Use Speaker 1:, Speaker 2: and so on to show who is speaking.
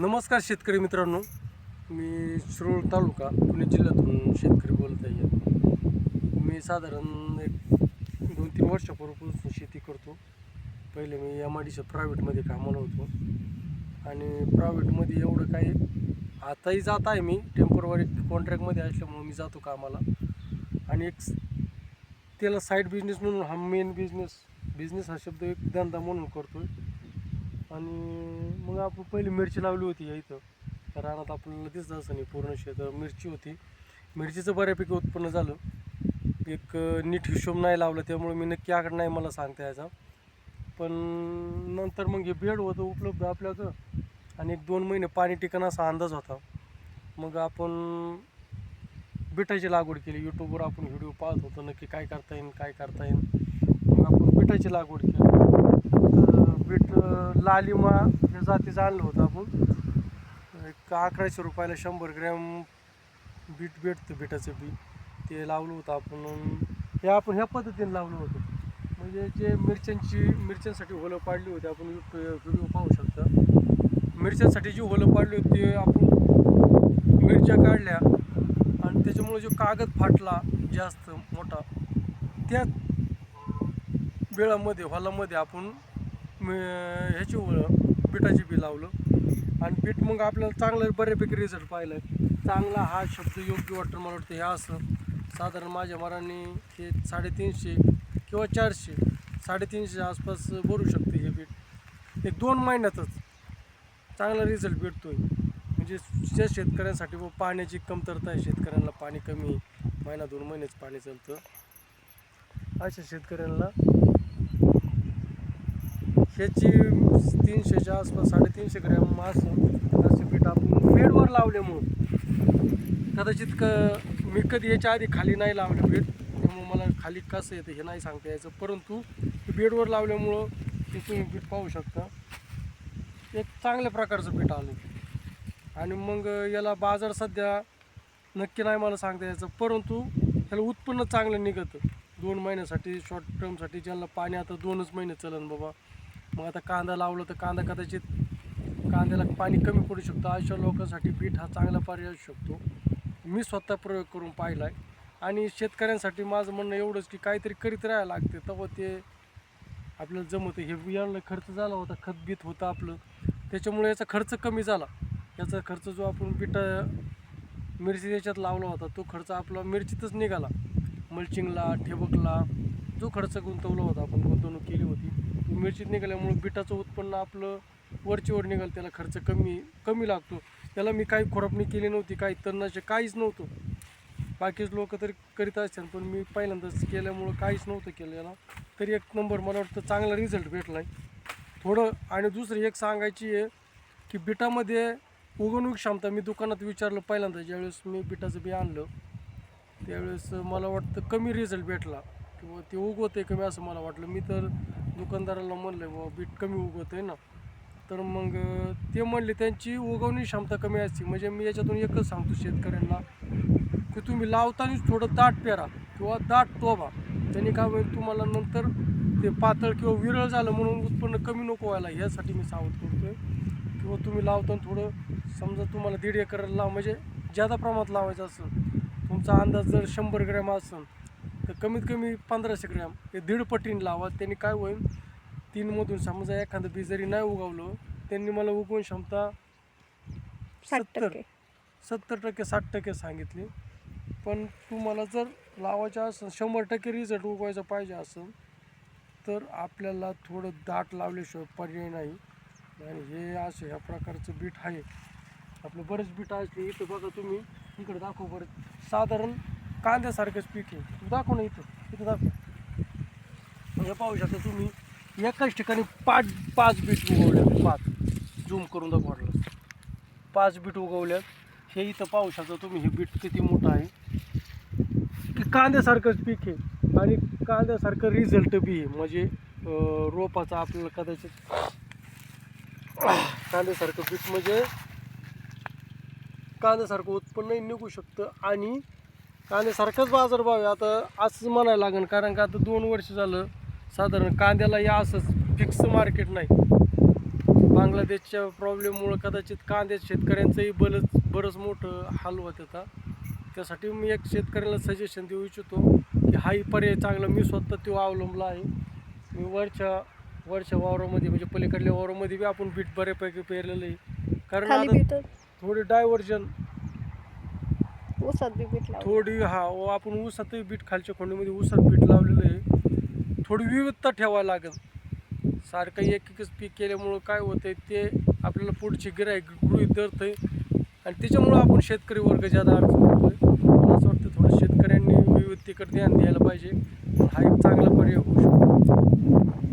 Speaker 1: नमस्कार शेतकरी मित्रांनो. मी शिरोळ तालुका पुणे जिल्ह्यातून शेतकरी बोलत आहे. मी साधारण एक दोन तीन वर्षापूर्वीपासून शेती करतो. पहिले मी एम आय डीच्या प्रायव्हेटमध्ये कामाला होतो. आणि प्रायव्हेटमध्ये एवढं काही आताही जात आहे मी. टेम्परवरी कॉन्ट्रॅक्टमध्ये असल्यामुळं मी जातो कामाला. आणि एक त्याला साईड बिझनेस म्हणून हा मेन बिझनेस बिझनेस हा शब्द एक धंदा म्हणून करतो आहे आणि मग आपण पहिली मिरची लावली होती या इथं. रानात आपल्याला दिसत असं नाही पूर्ण शेत मिरची होती. मिरचीचं बऱ्यापैकी उत्पन्न झालं. एक नीट हिशोब नाही लावला त्यामुळे मी नक्की आकडा नाही मला सांगता यायचा. पण नंतर मग हे बेड होतं उपलब्ध आपल्याकडं आणि एक दोन महिने पाणी टिकन असा अंदाज होता. मग आपण बिटाची लागवड केली. यूट्यूबवर आपण व्हिडिओ पाहत होतो नक्की काय करता येईल काय करता येईल मग आपण बिटाची लागवड केली. बीट लालिमा या जातीचं आणलं होतं आपण. एक अकराशे रुपयाला शंभर ग्रॅम बीट भेटतं बिटाचं बी. ते लावलं होतं आपण. हे आपण ह्या पद्धतीने लावलं होतं. म्हणजे जे मिरच्यांची मिरच्यांसाठी होलं पाडली होती आपण व्हिडिओ पाहू शकता. मिरच्यांसाठी जी होलं पाडली होती ते आपण मिरच्या काढल्या आणि त्याच्यामुळे जो कागद फाटला जास्त मोठा त्या वेळामध्ये हॉलामध्ये आपण ह्याची वळ पिठाची बी लावलं. आणि पीठ मग आपल्याला चांगलं बऱ्यापैकी रिझल्ट पाहिलं. चांगला हा शब्द योग्य वाटतं मला वाटतं हे असं. साधारण माझ्या मराने हे साडेतीनशे किंवा चारशे साडेतीनशे आसपास भरू शकते हे पीठ. एक दोन महिन्यातच चांगला रिझल्ट भेटतोय. म्हणजे ज्या शेतकऱ्यांसाठी व पाण्याची कमतरता आहे शेतकऱ्यांना पाणी कमी महिना दोन महिनेच पाणी चालतं. अशा शेतकऱ्यांना ह्याची तीनशेच्या आसपास साडेतीनशे ग्रॅम असं असे पीठ आपण बेडवर लावल्यामुळं कदाचित क मी कधी याच्या आधी खाली नाही लावलं पीठ. त्यामुळं मला खाली कसं येतं हे नाही सांगता यायचं. परंतु बेडवर लावल्यामुळं ते तुम्ही पीठ पाहू शकता. एक चांगल्या प्रकारचं पीठ आलं. आणि मग याला बाजार सध्या नक्की नाही मला सांगता यायचं. परंतु ह्याला उत्पन्न चांगलं निघतं. दोन महिन्यासाठी शॉर्ट टर्मसाठी ज्यांना पाणी आता दोनच महिने चलन बाबा. मग आता कांदा लावलं तर कांदा कदाचित कांद्याला पाणी कमी पडू शकतं. अशा लोकांसाठी पीठ हा चांगला पर्याय असू शकतो. मी स्वतः प्रयोग करून पाहिला आहे आणि शेतकऱ्यांसाठी माझं म्हणणं एवढंच की काहीतरी करीत राहायला लागते. तेव्हा ते आपल्याला जमतं हे बियाणं खर्च झाला होता खतबीत होतं आपलं. त्याच्यामुळे याचा खर्च कमी झाला. याचा खर्च जो आपण पिठा मिरची याच्यात लावला होता तो खर्च आपला मिरचीतच निघाला. मल्चिंगला ठेबकला जो खर्च गुंतवला होता आपण गुंतवणूक केली होती. मिरचीत निघाल्यामुळं बिटाचं उत्पन्न आपलं वरचीवर निघालं त्याला खर्च कमी कमी लागतो. त्याला मी काही खुरपणी केली नव्हती काही तणनाशक काहीच नव्हतं. बाकीच लोक तरी करीत असतील पण मी पहिल्यांदाच केल्यामुळं काहीच नव्हतं केलं याला. तरी एक नंबर मला वाटतं चांगला रिझल्ट भेटला आहे थोडं आणि दुसरी एक सांगायची आहे की बिटामध्ये उगवणूक क्षमता मी दुकानात विचारलं पहिल्यांदा ज्यावेळेस मी बिटाचं बी आणलं त्यावेळेस मला वाटतं कमी रिझल्ट भेटला. किंवा ते उगवत आहे कमी असं मला वाटलं. मी तर दुकानदाराला म्हणलं बाबा बीट कमी उगवत आहे ना. तर मग ते म्हणले त्यांची उगवणी क्षमता कमी असते. म्हणजे मी याच्यातून एकच सांगतो शेतकऱ्यांना की तुम्ही लावतानाच थोडं दाट पेरा किंवा दाट टोबा त्यांनी काय होईल तुम्हाला नंतर ते पातळ किंवा विरळ झालं म्हणून उत्पन्न कमी नको व्हायला. ह्यासाठी मी सावध करतो आहे किंवा तुम्ही लावताना थोडं समजा तुम्हाला दीड एकर लाव म्हणजे जादा प्रमाणात लावायचं असेल तुमचा अंदाज जर शंभर ग्रॅम असेल तर कमीत कमी पंधराशे ग्रॅम हे दीड पटीने लावा. त्यांनी काय होईल तीनमधून समजा एखादं बी जरी नाही उगवलं त्यांनी मला उगवून क्षमता सत्तर सत्तर टक्के साठ टक्के सांगितले. पण तुम्हाला जर लावायचं असेल शंभर टक्के रिझल्ट उगवायचा पाहिजे असेल तर आपल्याला थोडं दाट लावल्याशिवाय पर्याय नाही. आणि हे असं ह्या प्रकारचं बीट आहे. आपलं बरेच बीट असले इथं बघा तुम्ही इकडं दाखव बरं. साधारण कांद्यासारखंच पीक आहे. तू दाखव ना इथं. इथं दाखव. हे पाहू शकता तुम्ही एकाच ठिकाणी पाच पाच बीट उगवल्या पाच. झूम करून दाखवलं पाच बीट उगवल्यात. हे इथं पाहू शकता तुम्ही हे बीट किती मोठं आहे. की कांद्यासारखंच पीक आहे. आणि कांद्यासारखं रिझल्ट बी आहे. म्हणजे रोपाचा आपल्याला कदाचित कांद्यासारखं पीक म्हणजे कांद्यासारखं उत्पन्नही निघू शकतं आणि कांद्यासारखंच बाजारभाव आहे. आता असंच म्हणायला लागेल कारण का आता दोन वर्ष झालं साधारण कांद्याला या असंच फिक्स मार्केट नाही. बांगलादेशच्या प्रॉब्लेममुळं कदाचित कांद्यात शेतकऱ्यांचंही बरंच बरंच मोठं हाल होत होता त्यासाठी मी एक शेतकऱ्याला सजेशन देऊ इच्छितो की हाही पर्याय चांगला मी स्वतः तो अवलंबला आहे. मी वरच्या वरच्या वावरामध्ये म्हणजे पलीकडल्या वावरामध्ये बी आपण बीट बऱ्यापैकी पेरलेलं आहे. कारण आता थोडी डायव्हर्जन
Speaker 2: ऊसात बी बीट लावलं.
Speaker 1: थोडी हा व आपण ऊसातही बीट खालच्या खोंडीमध्ये ऊसात बीट लावलेलं आहे. थोडी विविधता ठेवायला लागेल. सारखं एक एकच पीक केल्यामुळं काय होतंय ते आपल्याला पुढची गिराईक गृहित धरतंय. आणि त्याच्यामुळं आपण शेतकरी वर्ग ज्यादा अडचण येतोय मला असं वाटतं थोडं शेतकऱ्यांनी विविधतेकडे ध्यान द्यायला पाहिजे. हा एक चांगला पर्याय होऊ शकतो.